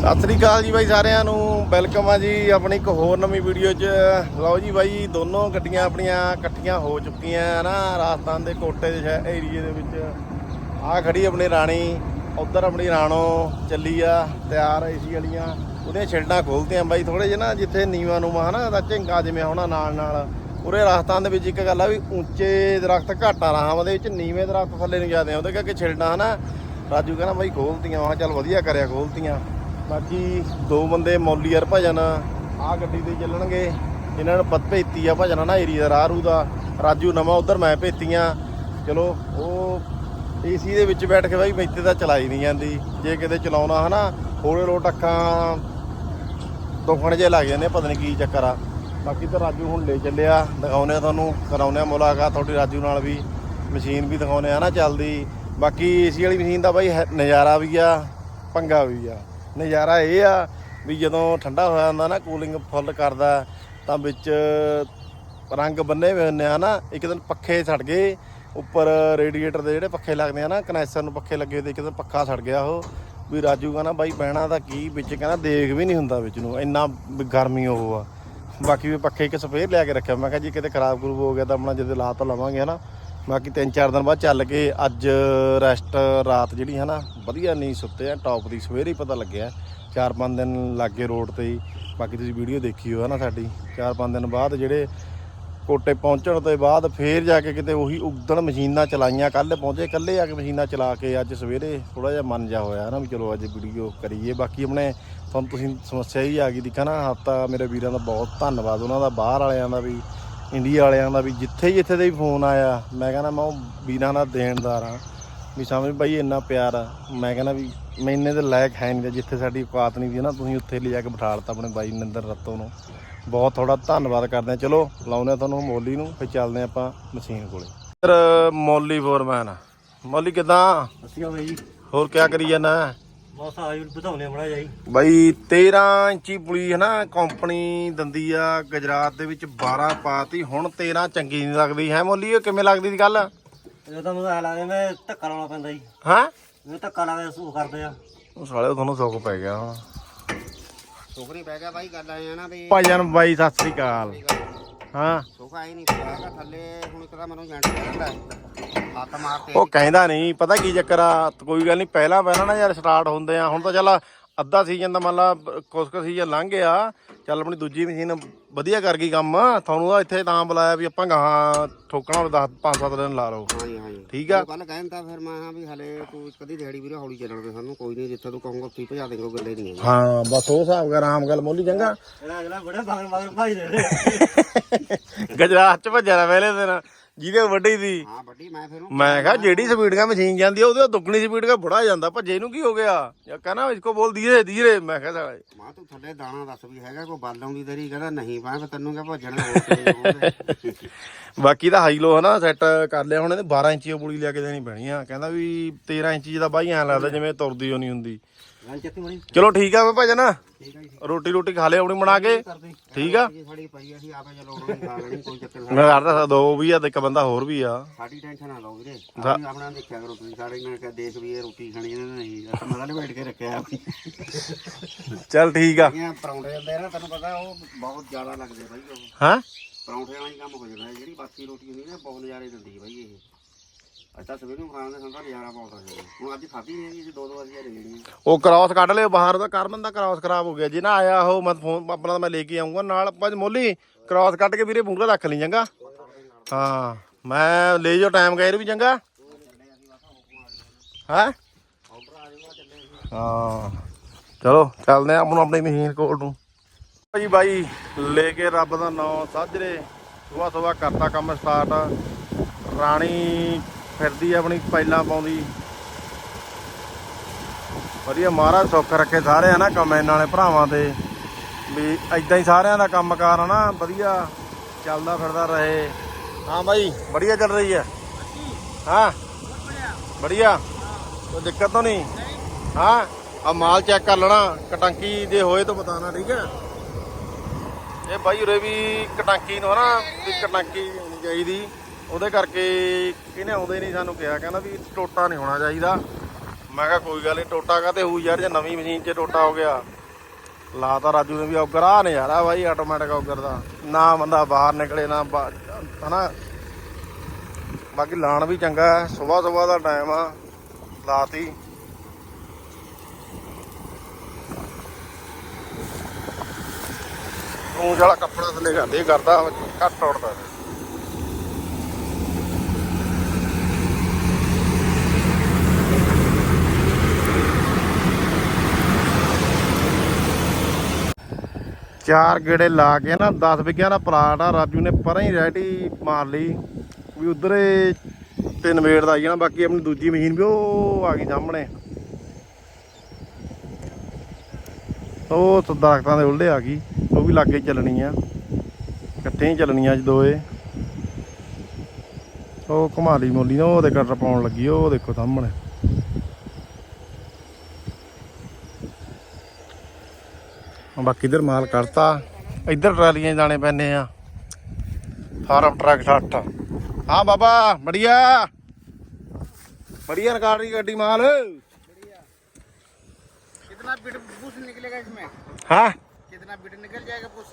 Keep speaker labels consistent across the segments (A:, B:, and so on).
A: ਸਤਿ ਸ੍ਰੀ ਅਕਾਲ ਜੀ ਬਾਈ ਸਾਰਿਆਂ ਨੂੰ, ਵੈਲਕਮ ਆ ਜੀ ਆਪਣੀ ਇੱਕ ਹੋਰ ਨਵੀਂ ਵੀਡੀਓ 'ਚ। ਲਓ ਜੀ ਬਾਈ, ਦੋਨੋਂ ਗੱਡੀਆਂ ਆਪਣੀਆਂ ਇਕੱਠੀਆਂ ਹੋ ਚੁੱਕੀਆਂ ਆ ਨਾ ਰਾਜਸਥਾਨ ਦੇ ਕੋਟੇ ਦੇ ਸ਼ਹਿਰ ਏਰੀਏ ਦੇ ਵਿੱਚ। ਆ ਖੜੀ ਆਪਣੀ ਰਾਣੀ, ਉਧਰ ਆਪਣੀ ਰਾਣੋ ਚੱਲੀ ਆ, ਤਿਆਰ ਏਸੀ ਵਾਲੀਆਂ। ਉਹਦੀਆਂ ਛਿਲਡਾਂ ਖੋਲਤੀਆਂ ਬਾਈ ਥੋੜੇ ਜਿਹਾ ਨਾ, ਜਿੱਥੇ ਨੀਵਾ ਨੂੰ ਨਾ ਦਾ ਝਿੰਗਾ ਜਿਵੇਂ ਹੋਣਾ ਨਾਲ ਨਾਲ। ਉਰੇ ਰਾਜਸਥਾਨ ਦੇ ਵਿੱਚ ਇੱਕ ਗੱਲ ਆ ਵੀ ਉੱਚੇ ਦਰਖਤ ਆ ਰਹਾਵਾਂ ਦੇ ਵਿੱਚ ਨੀਵੇਂ ਦਰਖਤ ਥੱਲੇ ਨੂੰ ਜਾਂਦੇ ਆ, ਉਹਦੇ ਕਰਕੇ ਛਿਲਡਾਂ ਹਨਾ, ਰਾਜੂ ਕਹਿੰਦਾ ਬਾਈ ਖੋਲਤੀਆਂ, ਮੈਂ ਚੱਲ ਵਧੀਆ ਕਰਿਆ ਖੋਲਤੀਆਂ। ਬਾਕੀ ਦੋ ਬੰਦੇ ਮੌਲੀਅਰ ਭਜਨ ਆਹ ਗੱਡੀ ਤੇ ਚੱਲਣਗੇ। ਇਹਨਾਂ ਨੂੰ ਪਤ ਭੇਤੀ ਆ ਭਜਨ ਨਾ ਏਰੀਆ ਦਾ ਰਾਰੂ ਦਾ। ਰਾਜੂ ਨਵਾਂ ਉਧਰ ਮੈਂ ਭੇਤੀਆਂ। ਚਲੋ, ਉਹ ਏਸੀ ਦੇ ਵਿੱਚ ਬੈਠ ਕੇ ਬਾਈ ਮੈਤੇ ਤਾਂ ਚਲਾਈ ਨਹੀਂ ਜਾਂਦੀ। ਜੇ ਕਿਤੇ ਚਲਾਉਣਾ, ਹਨਾ, ਹੋਲੇ ਲੋਟ ਅੱਖਾਂ ਦੁਖਣ ਜੇ ਲੱਗ ਜਾਂਦੇ ਪਤਾ ਨਹੀਂ ਕੀ ਚੱਕਰ ਆ। ਬਾਕੀ ਤਾਂ ਰਾਜੂ ਹੁਣ ਲੈ ਚੱਲਿਆ। ਦਿਖਾਉਨੇ ਆ ਤੁਹਾਨੂੰ ਕਰਾਉਨੇ ਆ ਮੁਲਾਕਾਤ, ਤੁਹਾਡੀ ਰਾਜੂ ਨਾਲ ਵੀ। ਮਸ਼ੀਨ ਵੀ ਦਿਖਾਉਨੇ ਆ ਨਾ ਚੱਲਦੀ। ਬਾਕੀ ਏਸੀ ਵਾਲੀ ਮਸ਼ੀਨ ਦਾ ਬਾਈ, ਹੈ- ਨਜ਼ਾਰਾ ਵੀ ਆ, ਪੰਗਾ ਵੀ ਆ। ਨਜ਼ਾਰਾ ਇਹ ਆ ਵੀ ਜਦੋਂ ਠੰਡਾ ਹੋਇਆ ਹੁੰਦਾ ਨਾ ਕੂਲਿੰਗ ਫੁੱਲ ਕਰਦਾ, ਤਾਂ ਵਿੱਚ ਰੰਗ ਬੰਨੇ ਹੋਏ ਹੁੰਦੇ ਆ ਨਾ, ਇੱਕ ਦਿਨ ਪੱਖੇ ਛੱਡ ਗਏ, ਉੱਪਰ ਰੇਡੀਏਟਰ ਦੇ ਜਿਹੜੇ ਪੱਖੇ ਲੱਗਦੇ ਆ ਨਾ ਕਨੈਕਸ਼ਨ ਨੂੰ ਪੱਖੇ ਲੱਗੇ ਤੇ ਇੱਕ ਦਿਨ ਪੱਖਾ ਛੱਡ ਗਿਆ ਉਹ, ਵੀ ਰਾਜੂ ਕਹਿੰਦਾ, ਬਾਈ ਬਹਿਣਾ ਤਾਂ ਕੀ, ਵਿੱਚ ਕਹਿੰਦਾ ਦੇਖ ਵੀ ਨਹੀਂ ਹੁੰਦਾ ਵਿੱਚ ਨੂੰ, ਇੰਨਾ ਵੀ ਗਰਮੀ ਉਹ ਆ। ਬਾਕੀ ਵੀ ਪੱਖੇ ਇੱਕ ਸਪੇਅਰ ਲਿਆ ਕੇ ਰੱਖਿਆ, ਮੈਂ ਕਿਹਾ ਜੀ ਕਿਤੇ ਖਰਾਬ ਖਰੂਬ ਹੋ ਗਿਆ ਤਾਂ ਆਪਣਾ ਜਦੋਂ ਲਾ ਤਾਂ ਲਵਾਂਗੇ ਹਨਾ ਬਾਕੀ ਤਿੰਨ ਚਾਰ ਦਿਨ ਬਾਅਦ ਚੱਲ ਕੇ ਅੱਜ ਰੈਸਟ ਰਾਤ ਜਿਹੜੀ ਹੈ ਨਾ ਵਧੀਆ ਨਹੀਂ ਸੁੱਤੇ ਆ ਟੌਪ ਦੀ ਸਵੇਰੇ ਹੀ ਪਤਾ ਲੱਗਿਆ। ਚਾਰ ਪੰਜ ਦਿਨ ਲੱਗੇ ਰੋਡ ਤੇ ਹੀ। ਬਾਕੀ ਤੁਸੀਂ ਵੀਡੀਓ ਦੇਖੀ ਹੋ ਹੈ ਨਾ ਸਾਡੀ। ਚਾਰ ਪੰਜ ਦਿਨ ਬਾਅਦ ਜਿਹੜੇ ਕੋਟੇ ਪਹੁੰਚਣ ਤੋਂ ਬਾਅਦ ਫੇਰ ਜਾ ਕੇ ਕਿਤੇ ਉਹੀ ਉਗਦਣ ਮਸ਼ੀਨਾਂ ਚਲਾਈਆਂ ਕੱਲ ਪਹੁੰਚੇ ਕੱਲੇ ਆ ਕੇ ਮਸ਼ੀਨਾਂ ਚਲਾ ਕੇ ਅੱਜ ਸਵੇਰੇ ਥੋੜਾ ਜਿਹਾ ਮਨ ਜਾ ਹੋਇਆ ਨਾ ਵੀ ਚਲੋ ਅੱਜ ਵੀਡੀਓ ਕਰੀਏ। ਬਾਕੀ ਆਪਣੇ ਤੁਹਾਨੂੰ ਤੁਸੀਂ ਸਮੱਸਿਆ ਹੀ ਆ ਗਈ ਦਿਖਾ ਨਾ, ਹਫਤਾ ਮੇਰੇ ਵੀਰਾਂ ਦਾ ਬਹੁਤ ਧੰਨਵਾਦ। ਉਹਨਾਂ ਦਾ ਬਾਹਰ ਵਾਲਿਆਂ ਦਾ ਵੀ ਇੰਡੀਆ ਵਾਲਿਆਂ ਦਾ ਵੀ ਜਿੱਥੇ ਜਿੱਥੇ ਦੇ ਵੀ ਫੋਨ ਆਇਆ ਮੈਂ ਕਹਿੰਦਾ ਮੈਂ ਉਹ ਵੀਰਾਂ ਦਾ ਦੇਣਦਾਰ ਆ ਵੀ ਸਮਝ ਬਾਈ ਇੰਨਾ ਪਿਆਰ ਆ। ਮੈਂ ਕਹਿੰਦਾ ਵੀ ਮੈਂ ਇੰਨੇ ਦੇ ਲਾਇਕ ਹੈ ਨਹੀਂ ਜਿੱਥੇ ਸਾਡੀ ਔਕਾਤ ਨਹੀਂ ਸੀ ਨਾ ਤੁਸੀਂ ਉੱਥੇ ਲਿਜਾ ਕੇ ਬਿਠਾ ਲਤਾ ਆਪਣੇ ਬਾਈ ਨਿੰਦਰ ਰੱਤੋ ਨੂੰ। ਬਹੁਤ ਥੋੜਾ ਧੰਨਵਾਦ ਕਰਦੇ ਆ ਚਲੋ ਲਾਉਨੇ ਆ ਤੁਹਾਨੂੰ ਮੋਲੀ ਨੂੰ ਫਿਰ ਚੱਲਦੇ ਆਪਾਂ ਮਸ਼ੀਨ ਕੋਲੇ। ਇੱਧਰ ਮੋਲੀ ਫੋਰਮੈਨ ਮੋਲੀ ਕਿਦਾਂ?
B: ਅਸੀਂ ਜੀ?
A: ਹੋਰ ਕਿਆ ਕਰੀ ਜਾਣਾ
B: ਬਸ ਜਾਈ
A: ਬਾਈ 13 ਇੰਚੀ ਪੁਲੀ ਹੈ ਨਾ ਕੰਪਨੀ ਦੰਦੀ ਆ ਗੁਜਰਾਤ ਦੇ ਵਿੱਚ 12 ਪਾਤੀ। ਹੁਣ 13 ਚੰਗੀ ਨਹੀਂ ਲੱਗਦੀ। ਹੈ ਮੋਲੀ ਇਹ ਕਿਵੇਂ ਲੱਗਦੀ ਦੀ ਗੱਲ?
B: ਇਹ ਤਾਂ ਮੈਨੂੰ ਐ ਲੱਗਦਾ ਮੈਂ ਧੱਕਾ ਲਾਉਣਾ ਪੈਂਦਾ ਜੀ।
A: ਹਾਂ?
B: ਮੈਂ ਧੱਕਾ ਲਾ ਕੇ ਸੂ ਕਰਦੇ ਆ।
A: ਉਹ ਸਾਲੇ ਤੁਹਾਨੂੰ ਸੁੱਕ ਪੈ ਗਿਆ। ਹੁਣ
C: ਸੁੱਖ ਪੈ ਗਿਆ ਬਾਈ ਗੱਲ ਆਏ ਆ ਨਾ ਵੀ
A: ਬਾਈ ਸਤਿ ਸ੍ਰੀ ਅਕਾਲ। ਹਾਂ।
C: ਸੁੱਖ ਆਈ ਨਹੀਂ ਪਿਆ ਹੈਗਾ ਥੱਲੇ ਹੁਣ ਇੱਕ ਤਾਂ ਮੈਨੂੰ ਜੰਟ ਕਹਿੰਦਾ ਹੱਥ ਮਾਰਤੇ
A: ਉਹ ਕਹਿੰਦਾ ਨਹੀਂ ਪਤਾ ਕੀ ਚੱਕਰ ਆ ਕੋਈ ਗੱਲ ਨਹੀਂ ਪਹਿਲਾਂ ਪਹਿਲਾਂ ਨਾ ਯਾਰ ਸਟਾਰਟ ਹੁੰਦੇ ਆ ਹੁਣ ਤਾਂ ਚੱਲ ਅੱਧਾ ਸੀਜ਼ਨ ਦਾ ਮੰਨ ਲਾ ਕੁਛ ਕੁ ਸੀਜ਼ਨ ਲੰਘ ਗਿਆ। ਚੱਲ ਆਪਣੀ ਦੂਜੀ ਮਸ਼ੀਨ ਵਧੀਆ ਕਰ ਗਈ ਕੰਮ। ਤੁਹਾਨੂੰ ਤਾਂ ਇੱਥੇ ਤਾਂ ਬੁਲਾਇਆ ਵੀ ਆਪਾਂ ਗਾਹਾਂ ਠੋਕਣਾ ਹੋਵੇ 10 5-7 ਦਿਨ ਲਾ ਲਓ।
C: ਹਾਂਜੀ ਹਾਂਜੀ।
A: ਠੀਕ ਆ?
C: ਕੱਲ ਕਹਿੰਦਾ ਫਿਰ ਮੈਂ ਕਿਹਾ ਵੀ ਹਲੇ ਤੂੰ ਇੱਕ ਅੱਧੀ ਦਿਹਾੜੀ ਵੀਰੇ ਹੌਲੀ ਚੱਲਣ ਦੇ ਸਾਨੂੰ ਕੋਈ ਨਹੀਂ ਜਿੱਥੇ ਤੂੰ ਕਹੂੰਗਾ ਉੱਥੇ ਹੀ ਭਜਾ ਦੇਂਗੇ ਉਹ ਗੱਲੇ ਨਹੀਂ ਹੈ
A: ਹਾਂ ਬਸ ਉਹ ਹਿਸਾਬ ਕਰ ਆਰਾਮ ਗੱਲ ਮੋਲੀ ਚੰਗਾ।
B: ਅਗਲਾ ਬੜਾ ਮਗਰ ਮਗਰ ਭਾਈ ਦੇ।
A: ਗਜਰਾਤ ਚ ਭੱਜਿਆ ਪਹਿਲੇ ਦਿਨ। ਜਿਹਦੇ ਵੱਡੀ ਦੀ
C: ਹਾਂ ਵੱਡੀ ਮੈਂ ਫਿਰ ਉਹਨੂੰ
A: ਮੈਂ ਕਿਹਾ ਜਿਹੜੀ ਸਪੀਡ ਕਾ ਮਸ਼ੀਨ ਜਾਂਦੀ ਆ ਉਹਦੇ ਤੋਂ ਦੁੱਗਣੀ ਸਪੀਡ ਕਾ ਬੜਾ ਜਾਂਦਾ ਭੱਜੇ ਨੂੰ ਕੀ ਹੋ ਗਿਆ? ਯਾ ਕਹਿੰਦਾ ਇਸਕੋ ਬੋਲ ਧੀਰੇ ਧੀਰੇ ਮੈਂ ਕਿਹਾ ਸਾਲਾ
C: ਮਾਂ ਤੂੰ ਥੱਲੇ ਦਾਣਾ ਦੱਸ ਵੀ ਹੈਗਾ ਕੋਈ ਬੱਲ ਆਉਂਦੀ ਤੇਰੀ ਕਹਿੰਦਾ ਨਹੀਂ ਮੈਂ ਤੈਨੂੰ ਕਿਹਾ ਭੱਜਣਾ।
A: ਬਾਕੀ ਤਾਂ ਹਾਈ ਲੋ ਹਨਾ ਸੈੱਟ ਕਰ ਲਿਆ ਹੁਣ ਇਹਨੇ 12 ਇੰਚੀ ਪੁਲੀ ਲਿਆ ਕੇ ਦੇਣੀ ਪੈਣੀ ਆ। ਕਹਿੰਦਾ ਵੀ 13 ਇੰਚੀ ਦਾ ਬਾਈ ਐਂ ਲੱਗਦਾ ਜਿਵੇਂ ਤੁਰਦੀ ਹੋ ਨਹੀਂ ਹੁੰਦੀ।
B: ਚੱਕੀ ਮਣੀ
A: ਚਲੋ ਠੀਕ ਆ ਭਜਨ
C: ਠੀਕ ਹੈ ਜੀ
A: ਰੋਟੀ ਰੋਟੀ ਖਾ ਲਿਆ ਆਪਣੀ ਬਣਾ ਕੇ।
B: ਕਰਦੇ
A: ਠੀਕ ਆ।
C: ਜੀ ਸਾਡੀ ਪਈ ਅਸੀਂ ਆਪੇ ਚਲਾਉਣਾ ਨਹੀਂ ਖਾ ਲੈਣੀ ਕੋਈ ਚੱਕਰ ਨਹੀਂ।
A: ਮੈਂ ਕਰਦਾ ਦੋ ਵੀ ਆ ਤੇ ਇੱਕ ਬੰਦਾ ਹੋਰ ਵੀ ਆ।
C: ਸਾਡੀ ਟੈਨਸ਼ਨ ਨਾ ਲਓ ਵੀਰੇ। ਆਪਣੀ ਆਪਣਾ ਦੇਖਿਆ ਕਰੋ ਤੁਸੀਂ ਸਾਡੇ ਨਾਲ ਕਿਹਾ ਦੇਖ ਵੀ ਇਹ ਰੋਟੀ ਖਾਣੀ ਇਹਨਾਂ ਨੇ ਨਹੀਂ। ਅਸੀਂ ਮਗਲ ਬੈਠ ਕੇ ਰੱਖਿਆ ਆਪਣੀ।
A: ਚੱਲ ਠੀਕ ਆ।
C: ਇਹ ਪਰੌਂਠੇ ਹੁੰਦੇ ਆ ਨਾ ਤੈਨੂੰ ਪਤਾ ਉਹ ਬਹੁਤ ਜ਼ਿਆਦਾ ਲੱਗਦੇ ਬਾਈ ਉਹ।
A: ਹਾਂ?
C: ਪਰੌਂਠੇ ਵਾਲਾ ਹੀ ਕੰਮ ਹੋ ਜਾਂਦਾ। ਜਿਹੜੀ ਬਾਕੀ ਰੋਟੀ ਹੁੰਦੀ ਨਾ ਬਹੁਤ ਨਜ਼ਾਰੇ ਦਿੰਦੀ ਬਾਈ ਇਹ। ਅੱਜ ਤਾਂ ਸਵੇਰ ਨੂੰ ਖਾਣ ਦਾ ਸੰਦਾ ਨਜ਼ਾਰਾ ਬਹੁਤ ਆ ਜਾਂਦਾ ਹੁਣ ਅੱਜ ਖਾਧੀ ਨਹੀਂ ਹੈਗੀ ਦੋ ਦੋ ਵਾਰੀ ਲੈ ਲੈਣੀ
A: ਉਹ ਕ੍ਰਾਸ ਕੱਢ ਲਿਓ, ਬਾਹਰ ਦਾ ਕਰਮਨ ਦਾ ਕ੍ਰਾਸ ਖਰਾਬ ਹੋ ਗਿਆ। ਜੇ ਨਾ ਆਇਆ ਉਹ, ਮੈਂ ਫੋਨ, ਆਪਣਾ ਮੈਂ ਲੈ ਕੇ ਆਉਂਗਾ ਨਾਲ ਪੰਜ ਮੋਲੀ ਕ੍ਰਾਸ ਕੱਢ ਕੇ ਵੀਰੇ ਮੂਹਰੇ ਰੱਖ ਲਈ ਚੰਗਾ ਹਾਂ, ਮੈਂ ਲੈ ਜਾਓ ਟਾਈਮ ਗਏ ਵੀ ਚੰਗਾ ਹੈ? ਹਾਂ, ਚਲੋ, ਚੱਲਦੇ ਆ ਆਪਣਾ ਆਪਣੀ ਮਸ਼ੀਨ ਕੋਲ ਨੂੰ। ਭਾਈ ਬਾਈ, ਲੈ ਕੇ ਰੱਬ ਦਾ ਨਾਮ ਸਾਜਰੇ। ਸੁਬਾ ਸੁਬਾ ਕਰਤਾ ਕੰਮ ਸਟਾਰਟ ਰਾਣੀ ਫਿਰਦੀ ਆਪਣੀ ਪਾਇਲਾਂ ਪਾਉਂਦੀ। ਵਧੀਆ ਮਹਾਰਾਜ ਸੁੱਖ ਰੱਖੇ ਸਾਰਿਆਂ ਨਾ ਕਮੈਨ ਵਾਲੇ ਭਰਾਵਾਂ ਤੇ। ਵੀ ਐਦਾਂ ਹੀ ਸਾਰਿਆਂ ਦਾ ਕੰਮਕਾਰ ਨਾ ਵਧੀਆ ਚੱਲਦਾ ਫਿਰਦਾ ਰਹੇ। ਹਾਂ ਬਾਈ, ਵਧੀਆ ਚੱਲ ਰਹੀ ਹੈ ਹਾਂ ਬੜੀਆ ਕੋਈ ਦਿੱਕਤ ਤਾਂ ਨਹੀਂ? ਹਾਂ ਆ ਮਾਲ ਚੈੱਕ ਕਰ ਲੈਣਾ, ਕਟਾਂਕੀ ਦੇ ਹੋਏ ਤਾਂ ਬਤਾਨਾ ਠੀਕ ਹੈ ਇਹ ਬਾਈ ਉਰੇ ਵੀ ਕਟਾਂਕੀ ਨੂੰ ਨਾ ਵੀ ਕਟਾਂਕੀ ਹੋਣੀ ਚਾਹੀਦੀ। ਉਹਦੇ ਕਰਕੇ ਇਹਨੇ ਆਉਂਦੇ ਨਹੀਂ ਸਾਨੂੰ ਕਿਹਾ। ਕਹਿੰਦਾ ਵੀ ਟੋਟਾ ਨਹੀਂ ਹੋਣਾ ਚਾਹੀਦਾ। ਮੈਂ ਕਿਹਾ ਕੋਈ ਗੱਲ ਨਹੀਂ, ਟੋਟਾ ਕਾਤੇ ਹੋਊ ਯਾਰ, ਜੇ ਨਵੀਂ ਮਸ਼ੀਨ 'ਚ ਟੋਟਾ ਹੋ ਗਿਆ। ਲਾਤਾ ਰਾਜੂ ਨੇ ਵੀ ਔਗਰ ਆ ਨਜ਼ਾਰਾ ਬਾਈ ਆਟੋਮੈਟਿਕ ਔਗਰ ਦਾ। ਨਾ ਬੰਦਾ ਬਾਹਰ ਨਿਕਲੇ, ਨਾ ਬਾ- ਹਨਾ? ਬਾਕੀ ਲਾਣ ਵੀ ਚੰਗਾ ਹੈ ਸਵੇਰ ਸਵੇਰ ਦਾ ਟਾਈਮ ਆ, ਲਾਤੀ। ਉਹ ਜਿਹੜਾ ਕੱਪੜਾ ਥੱਲੇ ਕਰਦੇ, ਕਰਦਾ, ਘੱਟ ਉੜਦਾ ਚਾਰ ਗੇੜੇ ਲਾ ਕੇ ਨਾ 10 ਵਿਗਿਆਂ ਦਾ ਪਲਾਟ ਆ, ਰਾਜੂ ਨੇ ਪਰਾਂ ਹੀ ਰੈਡੀ ਮਾਰ ਲਈ। ਵੀ ਉਧਰ ਤਿੰਨ ਵੇੜ ਦਾ ਆਈ ਜਾਣਾ, ਬਾਕੀ ਆਪਣੀ ਦੂਜੀ ਮਸ਼ੀਨ ਵੀ ਉਹ ਆ ਗਈ ਸਾਹਮਣੇ। ਉਹ ਦਰਖਤਾਂ ਦੇ ਉਲੜੇ ਆ ਗਈ, ਉਹ ਵੀ ਲਾਗੇ ਚੱਲਣੀ ਆ। ਇਕੱਠੇ ਹੀ ਚੱਲਣੀਆਂ ਅੱਜ ਦੋਏ। ਉਹ ਘੁਮਾਲੀ ਮੋਲੀ ਨਾ ਉਹਦੇ ਕਟਰ ਪਾਉਣ ਲੱਗੀ, ਉਹ ਦੇਖੋ ਸਾਹਮਣੇ। ਬਾਕੀ ਇਧਰ ਮਾਲ ਕਰਤਾ ਇੱਧਰ ਟਰਾਲੀਆਂ 'ਚ ਦਾਣੇ ਪੈਨੇ ਆ ਫਾਰਮ ਟਰੱਕ 60 ਹਾਂ ਬਾਬਾ ਬੜੀਆ ਬੜੀਆ ਨਿਕਾਲ ਰਹੀ ਗੱਡੀ ਮਾਲ
B: कितना बिट पुश निकलेगा इसमें
A: हाँ
B: कितना बिट निकल जाएगा पुश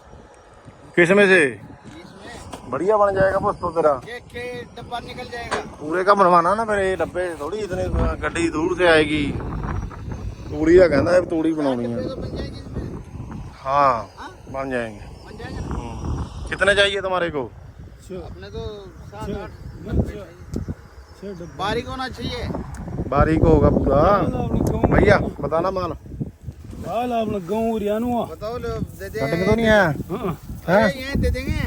A: किस में से
B: इसमें
A: बढ़िया बन जाएगा बस तो तेरा
B: ये के डब्बा निकल जाएगा
A: पूरे का बनवाना ना फिर ये डब्बे थोड़ी इतने ਗੱਡੀ ਦੂਰ से आएगी ਤੂੜੀ ਦਾ ਕਹਿੰਦਾ ਇਹ ਤੂੜੀ ਬਣਾਉਣੀ
B: डब्बे
A: है हाँ बन जाएंगे
B: बन जाएंगे ना?
A: हम्म। कितने चाहिए तुम्हारे को
B: अपने तो सात आठ डब्बे चाहिए। बारीक होना चाहिए
A: बारीक होगा पूरा भैया बताना माल
D: हाल आपने गाँव हरियाणा
B: बताओ लो, दे दे
A: कटिंग तो नहीं है
D: है
B: अरे यहीं दे देंगे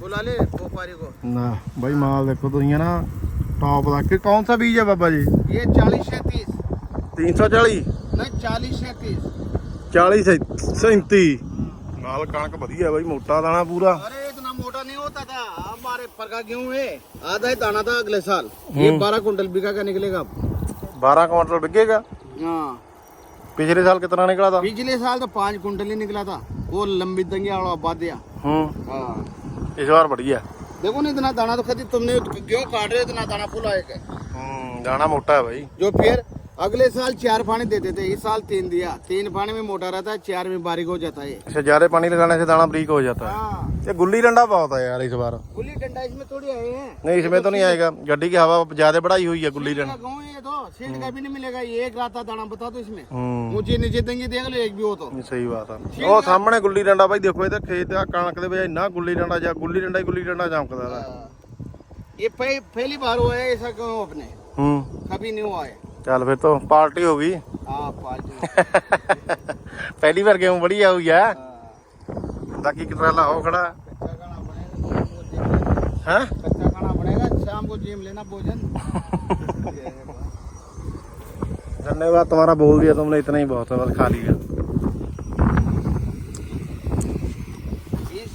B: बुला ले व्यापारी को
A: ना भाई माल देखो तो ये ना टॉप ਦਾ ਕਿ ਕੌਣ ਸਾ ਬੀਜ ਹੈ ਬਾਬਾ ਜੀ
B: ये चालीस सैंतीस
A: 340
B: नहीं चालीस सैंतीस
A: 40 37 ਨਾਲ ਕਣਕ ਵਧੀਆ ਬਾਈ ਮੋਟਾ ਦਾਣਾ ਪੂਰਾ
B: अरे इतना मोटा नहीं होता था हमारे प्रका गेहूं है आधा ही दाना था अगले साल ये बारह कुंटल बीघा का निकलेगा अब
A: 12 ਕੁਇੰਟਲ ਡਿੱਗੇਗਾ
B: हाँ
A: ਪਿਛਲੇ ਸਾਲ ਕਿਤਨਾ ਨਿਕਲਾ ਤਾ
B: पिछले साल तो पाँच कुंटल ही निकला था वो लंबी दंगे वाला बाद दिया
A: ਹੂੰ
B: हाँ
A: ਇਸ ਵਾਰ ਵਧੀਆ
B: देखो ना इतना दाना तो खरीद तुमने गेहूं काट रहे हो, इतना दाना फूल आएगा
A: ਹੂੰ ਦਾਣਾ ਮੋਟਾ ਹੈ ਬਾਈ
B: जो फिर अगले साल चार पानी देते थे इस साल तीन दिया तीन पानी में मोटा रहता है चार में बारीक हो जाता है ये
A: अच्छा ज्यादा पानी लगाने से दाना बरीक हो जाता है
B: हाँ
A: ये गुल्ली डंडा बहुत है यार इस बार
B: गुल्ली डंडा इसमें थोड़ी आए हैं
A: नहीं इसमें तो नहीं आएगा गड्डी की हवा ज्यादा बढ़ाई हुई है गुल्ली डंडा
B: गाँव है ये तो सीट का भी नहीं मिलेगा ये एक रात का दाना बता दो इसमें
A: हम्म
B: ऊंचे नीचे देंगे देख लो एक भी हो तो
A: ਨਹੀਂ, ਸਹੀ ਬਾਤ ਆ ਉਹ ਸਾਹਮਣੇ ਗੁੱਲੀ ਡੰਡਾ ਬਾਈ ਦੇਖੋ ਇਹਦੇ ਖੇਤ ਆ ਕਣਕ ਦੇ ਵਿੱਚ ਇੰਨਾ ਗੁੱਲੀ ਡੰਡਾ ਜਾਂ ਗੁੱਲੀ ਡੰਡਾ ਹੀ ਗੁੱਲੀ ਡੰਡਾ ਚਮਕਦਾ ਇਹਦਾ
B: ये पह- पहली बार हुआ है ऐसा क्यों अपने
A: ਹੂੰ
B: कभी नहीं हुआ है
A: ਚੱਲ ਫਿਰ ਤੋਂ ਪਾਰਟੀ ਹੋ ਗਈ
B: हाँ पाँच
A: ਪਹਿਲੀ ਵਾਰ ਕਿਉਂ ਬੜੀਆ ਹੋਈ ਆ
B: हाँ।
A: ਬਾਕੀ ਕਿਟਰਾਲਾ ਹੋ ਖੜਾ
B: कच्चा खाना बनेगा शाम को जिम
A: ਹੈ
B: कच्चा खाना बनेगा शाम को जिम लेना भोजन
A: धन्यवाद तुम्हारा बोल दिया तुमने इतना ही बहुत है बस खा लिया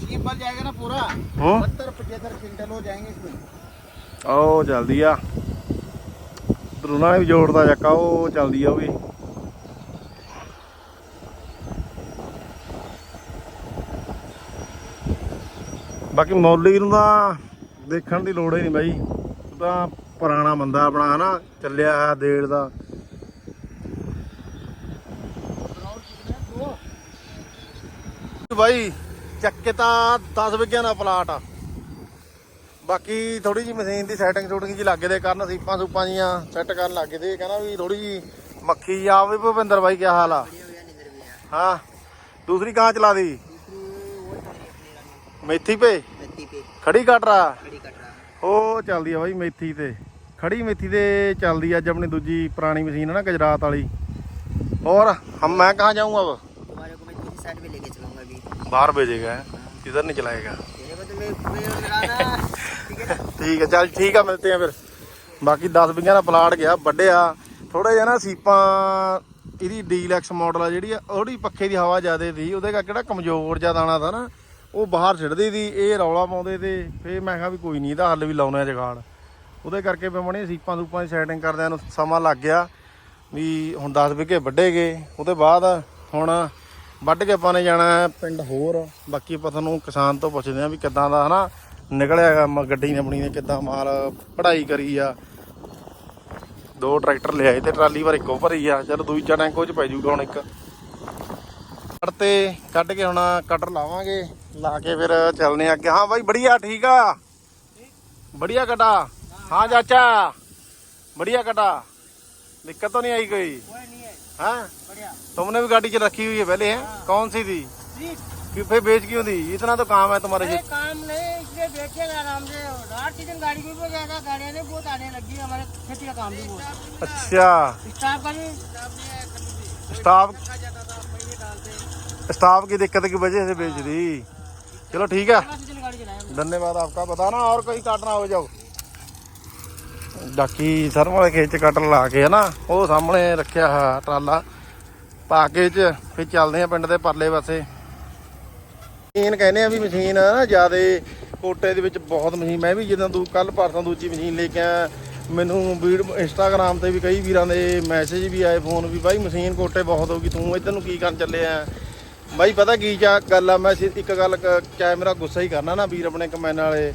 B: ये बन जाएगा ना पूरा
A: हम्म
B: सत्तर पचहत्तर क्विंटल हो जाएंगे इसमें
A: ਉਹ ਚੱਲਦੀ ਆ ਦਰੂਨਾ ਨੇ ਵੀ ਜੋੜਦਾ ਚੱਕਾ, ਉਹ ਚੱਲਦੀ ਆ ਉਹ ਵੀ। ਬਾਕੀ ਮੌਲੀ ਨੂੰ ਤਾਂ ਦੇਖਣ ਦੀ ਲੋੜ ਹੀ ਨਹੀਂ ਬਾਈ। ਉਹ ਤਾਂ ਪੁਰਾਣਾ ਬੰਦਾ ਆਪਣਾ, ਹਨਾ, ਚੱਲਿਆ ਆ ਦੇੜ ਦਾ। ਬਾਈ, ਚੱਕੇ ਤਾਂ 10 ਵਿਗਿਆ ਦਾ ਪਲਾਟ ਆ। ਬਾਕੀ ਥੋੜੀ ਜੀ ਮਸ਼ੀਨ ਦੀ ਸੈਟਿੰਗ ਸ਼ੂਟਿੰਗ ਜੀ ਲੱਗੇ ਦੇ ਕਰਨ ਸੀਪਾਂ ਸੂਪਾਂ ਜੀਆਂ ਸੈੱਟ ਕਰਨ ਲੱਗੇ ਦੇ ਕਹਿੰਦਾ ਵੀ ਥੋੜੀ ਜੀ ਮੱਖੀ ਆ ਵੀ ਭੁਪਿੰਦਰ ਬਾਈ ਕੀ ਹਾਲ ਆ ਹਾਂ ਦੂਸਰੀ ਕਾਂ ਚਲਾ ਦੀ ਮੇਥੀ ਪੇ ਖੜੀ ਕੱਟ ਰਾ ਉਹ ਚੱਲਦੀ ਆ ਬਾਈ ਮੇਥੀ ਤੇ ਖੜੀ ਮੇਥੀ ਤੇ ਚੱਲਦੀ ਆ ਅੱਜ ਆਪਣੀ ਦੂਜੀ ਪੁਰਾਣੀ ਮਸ਼ੀਨ ਹੈ ਨਾ ਗੁਜਰਾਤ ਵਾਲੀ और हम मैं कहाँ जाऊंगा अब
B: तुम्हारे को मैं दूसरी साइड में लेके चलूंगा अभी
A: बाहर भेजेगा किधर नहीं चलाएगा ਠੀਕ ਹੈ, ਚੱਲ ਠੀਕ ਆ, ਮਿਲਦੇ ਆ ਫਿਰ। ਬਾਕੀ 10 ਵਿੰਗਾਂ ਦਾ ਪਲਾਟ ਗਿਆ ਵੱਡਿਆ ਥੋੜਾ ਜਿਹਾ ਨਾ ਸੀਪਾਂ, ਇਹਦੀ ਡੀਲੈਕਸ ਮਾਡਲ ਆ ਜਿਹੜੀ ਆ, ਉਹਦੀ ਪੱਖੇ ਦੀ ਹਵਾ ਜ਼ਿਆਦਾ ਦੀ ਉਹਦੇ ਕਰਕੇ ਜਿਹੜਾ ਕਮਜ਼ੋਰ ਜ਼ਿਆਦਾ ਦਾਣਾ ਤਾਂ ਨਾ, ਉਹ ਬਾਹਰ ਛੱਡਦੇ ਦੀ ਇਹ ਰੌਲਾ ਪਾਉਂਦੇ ਤੇ ਫੇਰ ਮੈਂ ਕਿਹਾ ਵੀ ਕੋਈ ਨਹੀਂ ਇਹਦਾ ਹੱਲ ਵੀ ਲਾਉਣਾ ਜਗਾੜ। ਉਹਦੇ ਕਰਕੇ ਮੈਂ ਬਣੀ ਸੀਪਾਂ ਸੂਪਾਂ ਦੀ ਸੈਟਿੰਗ ਕਰਦਿਆਂ ਨੂੰ ਸਮਾਂ ਲੱਗ ਗਿਆ, ਵੀ ਹੁਣ 10 ਵਿਗੇ ਵੱਡੇ ਗਏ, ਉਹਦੇ ਬਾਅਦ ਹੁਣ ਵੱਢ ਕੇ ਆਪਾਂ ਨੇ ਜਾਣਾ ਪਿੰਡ ਹੋਰ। ਬਾਕੀ ਆਪਾਂ ਤੁਹਾਨੂੰ ਕਿਸਾਨ ਤੋਂ ਪੁੱਛਦੇ ਆ ਵੀ ਕਿੱਦਾਂ ਦਾ ਹਨਾ ਨਿਕਲਿਆ ਗੱਡੀ ਨੇ ਆਪਣੀ ਨੇ ਕਿੱਦਾਂ ਮਾਲ ਪੜਾਈ ਕਰੀ ਆ। ਦੋ ਟਰੈਕਟਰ ਲਿਆਏ ਤੇ ਟਰਾਲੀ ਵਾਰ ਇੱਕੋ ਭਰੀ ਆ। ਚਲ ਦੂਈ ਚਾ ਟੈਂਕੋ ਚ ਪੈ ਜੂਗਾ ਹੁਣ ਇੱਕ। ਕੱਢ ਤੇ ਕੱਢ ਕੇ ਹੁਣ ਕਟਰ ਲਾਵਾਂਗੇ। ਲਾ ਕੇ ਫਿਰ ਚੱਲਨੇ ਆ ਅੱਗੇ। ਹਾਂ ਬਾਈ, ਬੜੀਆ, ਠੀਕ ਆ? ਬੜੀਆ ਕਟਾ। ਹਾਂ ਚਾਚਾ। ਬੜੀਆ ਕਟਾ। दिक्कत तो नहीं आई कोई
B: कोई नहीं है
A: हाँ
B: बढ़िया
A: तुमने भी गाड़ी च रखी हुई है पहले है कौन सी थी कि फिर बेच क्यों दी इतना तो काम है तुम्हारे
B: अरे
A: से
B: काम नहीं इसलिए बेचेगा आराम से हर सीजन गाड़ी भी हो जाएगा गाड़ियाँ ने बहुत आने लगी है हमारे खेती का काम भी बहुत
A: अच्छा
B: स्टाफ का भी
A: स्टाफ
B: जाता था पहले डालते
A: स्टाफ की दिक्कत की वजह से बेच दी चलो ठीक है
B: पहला सीजन गाड़ी चलाया
A: धन्यवाद आपका बताना और कोई काटना हो जाओ ਬਾਕੀ ਸਰਮ ਵਾਲੇ ਖੇਤ ਚ ਕਟਰ ਲਾ ਕੇ ਹਨਾ, ਉਹ ਸਾਹਮਣੇ ਰੱਖਿਆ ਹੋਇਆ ਟਰਾਲਾ। ਪਾ ਕੇ ਚ, ਫਿਰ ਚੱਲਦੇ ਆ ਪਿੰਡ ਦੇ ਪਰਲੇ ਪਾਸੇ। ਮਸ਼ੀਨ ਕਹਿੰਦੇ ਆ ਵੀ ਮਸ਼ੀਨ ਨਾ, ਜਿਆਦੇ ਕੋਟੇ ਦੇ ਵਿੱਚ ਬਹੁਤ ਮਸ਼ੀਨ, ਮੈਂ ਵੀ ਜਦੋਂ ਦੂ ਕੱਲ ਪਰਸੋਂ ਦੂਜੀ ਮਸ਼ੀਨ ਲੈ ਕੇ ਆਇਆ। ਮੈਨੂੰ ਵੀਡ, ਇੰਸਟਾਗ੍ਰਾਮ ਤੇ ਵੀ ਕਈ ਵੀਰਾਂ ਦੇ ਮੈਸੇਜ ਵੀ ਆਏ, ਫੋਨ ਵੀ, ਬਾਈ ਮਸ਼ੀਨ ਕੋਟੇ ਬਹੁਤ ਹੋਗੀ ਤੂੰ ਇੱਧਰ ਨੂੰ ਕੀ ਕਰਨ ਚੱਲੇ ਆ? ਬਾਈ ਪਤਾ ਕੀ ਚਾ, ਗੱਲ ਆ, ਮੈਂ ਸਿ- ਇੱਕ ਗੱਲ ਕ- ਚਾਹੇ ਮੇਰਾ ਗੁੱਸਾ ਹੀ ਕਰਨਾ ਨਾ ਵੀਰ ਆਪਣੇ ਕਮੈਨ ਵਾਲੇ।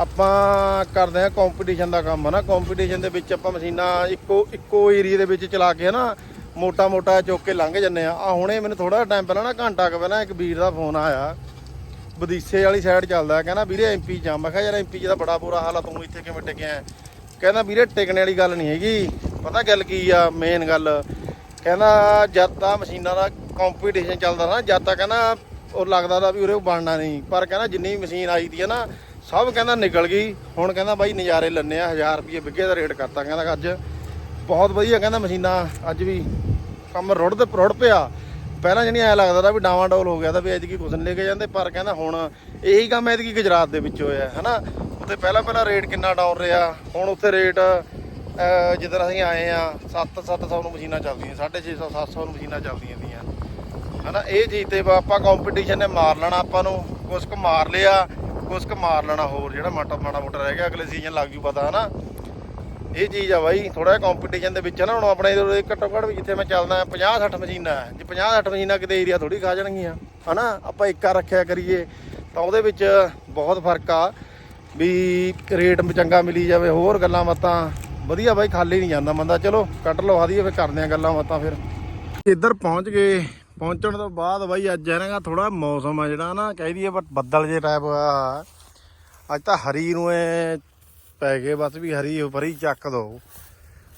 A: ਆਪਾਂ ਕਰਦੇ ਆ ਕੰਪੀਟੀਸ਼ਨ ਦਾ ਕੰਮ, ਹਨਾ? ਕੰਪੀਟੀਸ਼ਨ ਦੇ ਵਿੱਚ ਆਪਾਂ ਮਸ਼ੀਨਾਂ ਇੱਕੋ ਇੱਕੋ ਏਰੀਆ ਦੇ ਵਿੱਚ ਚਲਾ ਕੇ, ਹਨਾ? ਮੋਟਾ ਮੋਟਾ ਚੁੱਕ ਕੇ ਲੰਘ ਜੰਨੇ ਆ ਆ ਹੁਣੇ ਮੈਨੂੰ ਥੋੜਾ ਟਾਈਮ ਪਹਿਲਾਂ ਨਾ ਘੰਟਾ ਕੁ ਪਹਿਲਾਂ ਇੱਕ ਵੀਰ ਦਾ ਫੋਨ ਆਇਆ। ਬਦੀਸੇ ਵਾਲੀ ਸਾਈਡ ਚੱਲਦਾ ਕਹਿੰਦਾ, ਵੀਰੇ ਐਮਪੀ ਜਾਂ ਮੈਂ ਕਿਹਾ, ਯਾਰ ਐਮਪੀ ਦਾ ਬੜਾ ਬੁਰਾ ਹਾਲ ਆ, ਤੂੰ ਇੱਥੇ ਕਿਵੇਂ ਟਿਕਿਆ ਕਹਿੰਦਾ, ਵੀਰੇ, ਟਿਕਣੇ ਵਾਲੀ ਗੱਲ ਨਹੀਂ ਹੈਗੀ। ਪਤਾ ਗੱਲ ਕੀ ਆ ਮੇਨ ਗੱਲ? ਕਹਿੰਦਾ, ਜਦ ਤਾਂ ਮਸ਼ੀਨਾਂ ਦਾ ਕੰਪੀਟੀਸ਼ਨ ਚੱਲਦਾ ਨਾ, ਜਦ ਤਾਂ ਕਹਿੰਦਾ, ਉਹ ਲੱਗਦਾ ਦਾ ਵੀ ਉਰੇ ਬਣਨਾ ਨਹੀਂ। ਪਰ ਕਹਿੰਦਾ, ਜਿੰਨੀ ਮਸ਼ੀਨ ਆਈ ਦੀ ਹੈ ਨਾ ਸਭ ਕਹਿੰਦਾ ਨਿਕਲ ਗਈ ਹੁਣ ਕਹਿੰਦਾ ਬਾਈ ਨਜ਼ਾਰੇ ਲੰਨੇ ਆ 1000 ਰੁਪਏ ਵਿੱਗੇ ਦਾ ਰੇਟ ਕਰਤਾ ਕਹਿੰਦਾ ਅੱਜ ਬਹੁਤ ਵਧੀਆ ਕਹਿੰਦਾ ਮਸ਼ੀਨਾਂ ਅੱਜ ਵੀ ਕੰਮ ਰੁੜ ਤੇ ਰੁੜ ਪਿਆ। ਪਹਿਲਾਂ ਜਣੀ ਐ ਲੱਗਦਾ ਤਾਂ ਵੀ ਡਾਵਾਂ ਡੋਲ ਹੋ ਗਿਆ ਤਾਂ ਵੀ ਐਤਕੀ ਕੁਛ ਨਹੀਂ ਲੈ ਕੇ ਜਾਂਦੇ ਪਰ ਕਹਿੰਦਾ ਹੁਣ ਇਹੀ ਕੰਮ ਐਤਕੀ ਗੁਜਰਾਤ ਦੇ ਵਿੱਚ ਹੋਇਆ ਹਨਾ? ਉੱਥੇ ਪਹਿਲਾਂ ਪਹਿਲਾਂ ਰੇਟ ਕਿੰਨਾ ਡਾਊਨ ਰਿਹਾ ਹੁਣ ਉੱਥੇ ਰੇਟ ਅਹ, ਜਿੱਧਰ ਅਸੀਂ ਆਏ ਆ 7 700 ਨੂੰ ਮਸ਼ੀਨਾਂ ਚੱਲਦੀਆਂ 650 700 ਨੂੰ ਮਸ਼ੀਨਾਂ ਚੱਲਦੀਆਂ ਦੀਆਂ ਹਨਾ ਇਹ ਚੀਜ਼ ਤੇ ਆਪਾਂ ਕੰਪੀਟੀਸ਼ਨ ਨੇ ਮਾਰ ਲੈਣਾ ਆਪਾਂ ਨੂੰ ਕੁਛ ਕੁ ਮਾਰ ਲਿਆ। ਕੁਛ ਕੁ ਮਾਰ ਲੈਣਾ ਹੋਰ, ਜਿਹੜਾ ਮਾਟਾ ਮਾੜਾ ਮੋਟਾ ਰਹਿ ਗਿਆ, ਅਗਲੇ ਸੀਜ਼ਨ ਲੱਗ ਜੂ ਪਤਾ, ਹਨਾ? ਇਹ ਚੀਜ਼ ਆ ਬਾਈ ਥੋੜਾ ਜਿਹਾ ਕੰਪੀਟੀਸ਼ਨ ਦੇ ਵਿੱਚ ਨਾ, ਹੁਣ ਆਪਣੇ ਘੱਟੋ ਘੱਟ ਵੀ ਜਿੱਥੇ ਮੈਂ ਚੱਲਦਾ 50 60 ਮਸ਼ੀਨਾਂ ਜੇ 50 60 ਮਸ਼ੀਨਾਂ ਕਿਤੇ ਏਰੀਆ ਥੋੜੀ ਖਾ ਜਾਣਗੀਆਂ, ਹਨਾ? ਆਪਾਂ ਇੱਕਾ ਰੱਖਿਆ ਕਰੀਏ, ਤਾਂ ਉਹਦੇ ਵਿੱਚ ਬਹੁਤ ਫ਼ਰਕ ਆ ਵੀ ਰੇਟ ਚੰਗਾ ਮਿਲੀ ਜਾਵੇ, ਹੋਰ ਗੱਲਾਂ ਬਾਤਾਂ। ਵਧੀਆ ਬਾਈ, ਖਾਲੀ ਨਹੀਂ ਜਾਂਦਾ ਬੰਦਾ। ਚਲੋ, ਕੱਟ ਲਓ ਆਦੀਏ ਫਿਰ ਕਰਦੇ ਆ ਗੱਲਾਂ ਬਾਤਾਂ ਫਿਰ। ਇੱਧਰ ਪਹੁੰਚ ਗਏ ਪਹੁੰਚਣ ਤੋਂ ਬਾਅਦ ਬਾਈ ਅੱਜ ਇਹਨਾਂ ਥੋੜਾ ਮੌਸਮ ਆ ਜਿਹੜਾ ਨਾ ਕਹਿ ਦਈਏ, ਬਟ ਬੱਦਲ ਜੇ ਟਾਈਪ ਆ। ਅੱਜ ਤਾਂ ਹਰੀ ਨੂੰ ਐ ਪੈ ਗਏ, ਬਸ ਵੀ ਹਰੀ ਭਰੀ ਚੱਕ ਦੋ।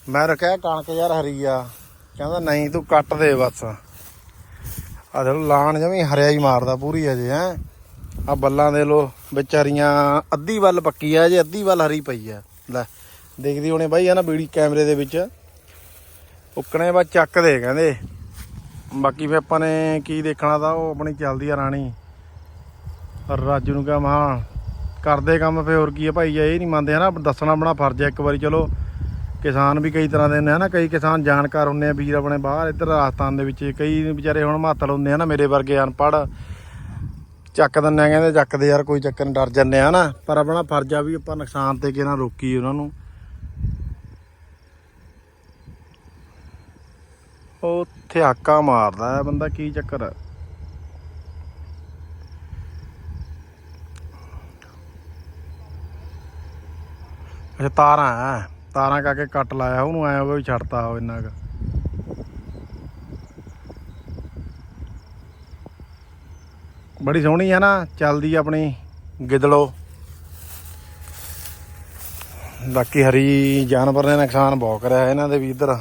A: ਮੈਂ ਰੱਖਿਆ ਕਣਕ ਯਾਰ ਹਰੀ ਆ। ਕਹਿੰਦਾ ਨਹੀਂ, ਤੂੰ ਕੱਟ ਦੇ ਬਸ। ਆ ਦੇ ਲਾਣ ਜਮੀ ਹਰਿਆ ਹੀ ਮਾਰਦਾ ਪੂਰੀ ਅਜੇ, ਹੈ। ਆ ਬੱਲਾਂ ਦੇ ਲੋ, ਵਿਚਾਰੀਆਂ, ਅੱਧੀ ਵੱਲ ਪੱਕੀ ਆ ਜੇ ਅੱਧੀ ਵੱਲ ਹਰੀ ਪਈ ਆ। ਲੈ, ਦੇਖਦੀ ਹੋਣੇ ਬਾਈ ਆ ਨਾ ਵੀਡੀ ਕੈਮਰੇ ਦੇ ਵਿੱਚ। ਉੱਕਣੇ ਬਸ ਚੱਕ ਦੇ, ਕਹਿੰਦੇ। ਬਾਕੀ ਫੇ ਆਪਾਂ ਨੇ ਕੀ ਦੇਖਣਾ ਤਾਂ ਉਹ ਆਪਣੀ ਚੱਲਦੀ ਆ ਰਾਣੀ। ਰਾਜੂ ਨੂੰ ਕਹਾਂ, ਮਾ ਕਰਦੇ ਕੰਮ ਫੇ ਹੋਰ ਕੀ ਆ ਭਾਈ, ਇਹ ਨਹੀਂ ਮੰਨਦੇ ਹਨਾ, ਦੱਸਣਾ ਆਪਣਾ ਫਰਜ਼ ਹੈ ਇੱਕ ਵਾਰੀ, ਚਲੋ। ਕਿਸਾਨ ਵੀ ਕਈ ਤਰ੍ਹਾਂ ਦੇ ਹੁੰਦੇ ਹਨਾ, ਕਈ ਕਿਸਾਨ ਜਾਣਕਾਰ ਹੁੰਦੇ ਆ, ਵੀਰ ਆਪਣੇ ਬਾਹਰ, ਇੱਧਰ ਰਾਜਸਥਾਨ ਦੇ ਵਿੱਚ, ਕਈ ਵਿਚਾਰੇ ਹੁਣ ਮਾਤਲ ਹੁੰਦੇ ਹਨਾ, ਮੇਰੇ ਵਰਗੇ ਅਨਪੜ੍ਹ। ਚੱਕ ਦਿੰਦੇ ਆ, ਕਹਿੰਦੇ ਚੱਕਦੇ ਯਾਰ, ਕੋਈ ਚੱਕਰ ਨਹੀਂ ਡਰ ਜੰਨੇ ਆ ਨਾ ਪਰ ਆਪਣਾ ਫਰਜ਼ ਆ ਵੀ ਆਪਾਂ ਨੁਕਸਾਨ ਤੇ ਕਿਹਨਾਂ ਰੋਕੀ ਉਹਨਾਂ ਨੂੰ। ਉਹ ਇੱਥੇ ਹਾਕਾ ਮਾਰਦਾ ਹੈ, ਬੰਦਾ ਕੀ ਚੱਕਰ ਹੈ? ਅੱਛਾ, ਤਾਰਾਂ ਹੈ। ਤਾਰਾਂ ਕਰਕੇ ਕੱਟ ਲਾਇਆ ਉਹਨੂੰ, ਐ ਹੋਵੇ ਵੀ ਛੱਡਤਾ ਉਹ ਇੰਨਾ ਕੁ। ਬੜੀ ਸੋਹਣੀ ਹੈ ਨਾ, ਚੱਲਦੀ ਆਪਣੀ ਗਿੱਦਲੋ ਬਾਕੀ ਹਰੀ ਜਾਨਵਰ ਨੇ ਨੁਕਸਾਨ ਬਹੁਤ ਕਰਿਆ ਇਹਨਾਂ ਦੇ ਵੀ ਇੱਧਰ।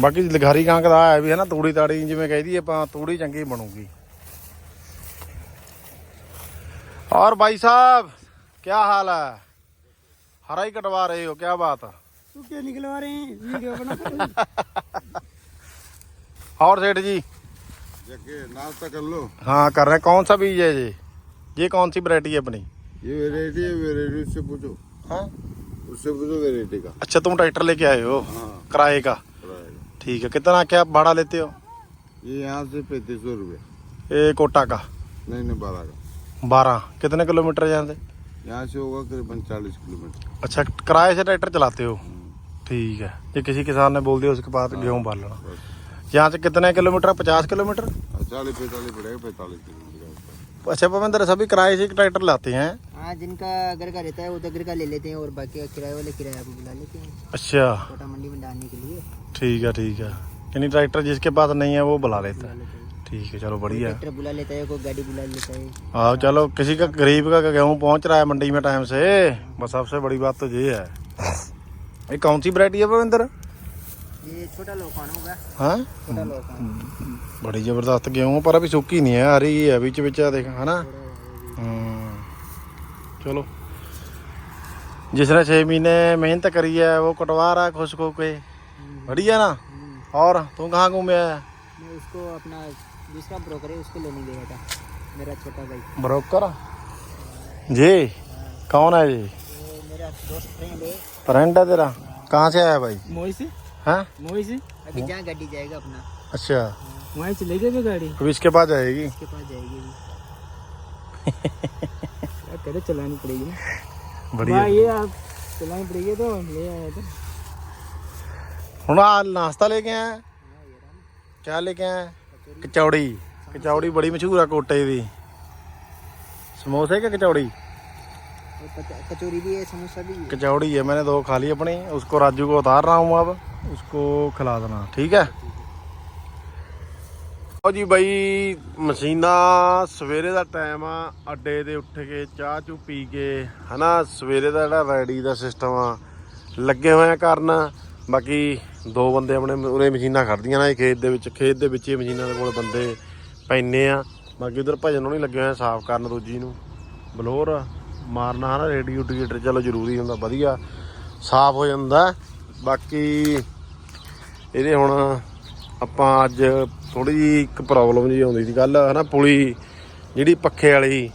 A: ਬਾਕੀ ਲਗਾਰੀ ਕਾਂਕ ਦਾ ਹੈ ਵੀ ਹੈ ਨਾ ਤੂੜੀ ਤਾੜੀ ਜਿਵੇਂ ਕਹਿਦੀ ਆਪਾਂ ਤੂੜੀ ਚੰਗੀ ਬਣੂਗੀ और भाई साहब क्या हाल है हरा ही कटवा रहे हो क्या बात
B: तू क्या निकलवा रहे हैं वीडियो बना
A: और सेठ जी
E: जाके नाश्ता कर लो
A: हाँ कर रहे हैं कौन सा बीज है जी ये कौन सी वैरायटी है अपनी
E: ये वेराइटी है वेराइटी उससे पूछो
A: हाँ
E: उससे पूछो वेराइटी का
A: अच्छा तुम ट्रैक्टर लेके आए हो
E: हाँ
A: किराए का
E: पड़ेगा।
A: ठीक है कितना क्या भाड़ा लेते हो?
E: ये यहाँ से पैंतीस सौ रुपये।
A: कोटा का?
E: नहीं नहीं बारह का।
A: बारह? कितने किलोमीटर यहाँ से?
E: यहाँ से होगा करीबन चालीस किलोमीटर।
A: अच्छा किराए से ट्रैक्टर चलाते हो? ठीक है ये किसी किसान ने बोल दिया उसके बाद गेहूँ बाल लेना। यहाँ से कितने किलोमीटर? पचास किलोमीटर?
E: चालीस पैंतालीस पड़ेगा पैंतालीस किलोमीटर
A: अच्छा भविंदर सभी किराए से ट्रैक्टर लाते हैं।
B: हाँ
F: जिनका घर का रहता है वो तो घर का ले लेते हैं और बाकी किराए वाले किराया को बुला लेते हैं।
A: अच्छा।
F: छोटा मंडी में डालने के लिए।
A: ठीक है ठीक है। यानी ट्रैक्टर जिसके पास नहीं है वो बुला लेता है। ठीक है चलो बढ़िया।
F: ट्रैक्टर बुला लेता है कोई गाड़ी बुला लेता है।
A: हाँ चलो किसी का गरीब का गेहूँ पहुँच रहा है मंडी में टाइम से। बस सबसे बड़ी बात तो ये है। ये कौन सी वरायटी है भविंदर?
F: ये छोटा लोकान होगा।
A: हाँ?
F: छोटा लोकान।
A: बड़ी ज़बरदस्त गेहूँ पर अभी सूखी नहीं है हरी है बीच बीच देख है ना? चलो। जिसने छह महीने मेहनत करी है वो कटवा रहा है खुश को के बढ़िया ना? और तू कहाँ घूमे है?
F: मैं उसको अपना दूसरा ब्रोकर है उसको लेने गया था मेरा छोटा भाई।
A: ब्रोकर जी कौन है जी?
F: मेरा दोस्त फ्रेंड है।
A: फ्रेंड है तेरा? कहाँ से आया भाई?
D: मोही से
A: हाँ?
D: मोही से
F: अभी जहाँ गाड़ी जाएगा अपना?
A: अच्छा।
D: वहीं से ले जाएगा गाड़ी?
A: अब इसके पास जाएगी?
F: उसके पास जाएगी।
D: पहले चलानी पड़ेगी ना
A: बढ़िया
D: ये आप चलानी पड़ेगी तो ले आए तो
A: ਹੁਣ ਆ ਨਾਸ਼ਤਾ ਲੈ ਕੇ ਆਇਆ ਕਿਆ ਲੈ ਕੇ ਆਇਆ ਕਚੌੜੀ ਕਚੌੜੀ ਬੜੀ ਮਸ਼ਹੂਰ ਆ ਕੋਟੇ ਦੀ ਸਮੋਸੇ
F: ਕਿ ਕਚੌੜੀ कचौरी भी है समोसा भी है
A: कचौड़ी है मैंने दो खा ली अपनी उसको राजू को उतार रहा हूँ अब उसको खिला देना ठीक है ਲਓ ਜੀ ਬਾਈ, ਮਸ਼ੀਨਾ ਸਵੇਰੇ ਦਾ ਟਾਈਮ ਆ, ਅੱਡੇ ਤੇ ਉੱਠ ਕੇ ਚਾਹ ਚੂ ਪੀ ਕੇ, ਹਨਾ, ਸਵੇਰੇ ਦਾ ਜਿਹੜਾ ਰੈਡੀ ਦਾ ਸਿਸਟਮ ਆ, ਲੱਗੇ ਹੋਇਆ ਕਰਨ। ਬਾਕੀ ਦੋ ਬੰਦੇ ਆਪਣੇ ਉਰੇ ਮਸ਼ੀਨਾਂ ਖੜਦੀਆਂ ਨੇ ਖੇਤ ਦੇ ਵਿੱਚ, ਖੇਤ ਦੇ ਵਿੱਚ ਹੀ ਮਸ਼ੀਨਾਂ ਦੇ ਕੋਲ ਬੰਦੇ ਪੈਨੇ ਆ। ਬਾਕੀ ਉਧਰ ਭਜਨ ਨੂੰ ਨਹੀਂ ਲੱਗੇ ਹੋਏ ਸਾਫ਼ ਕਰਨ ਦੂਜੀ ਨੂੰ। ਬਲੋਰ ਮਾਰਨਾ ਹਨਾ ਰੇਡੀਏਟਰ ਚਲੋ ਜ਼ਰੂਰੀ ਹੁੰਦਾ, ਵਧੀਆ। ਸਾਫ਼ ਹੋ ਜਾਂਦਾ। ਬਾਕੀ ਇਹਦੇ ਹੁਣ ਆਪਾਂ ਅੱਜ ਥੋੜੀ ਜਿਹੀ ਇੱਕ ਪ੍ਰੋਬਲਮ ਜੀ ਆਉਂਦੀ ਸੀ ਕੱਲ ਹਨਾ, ਪੁਲੀ ਜਿਹੜੀ ਪੱਖੇ ਵਾਲੀ।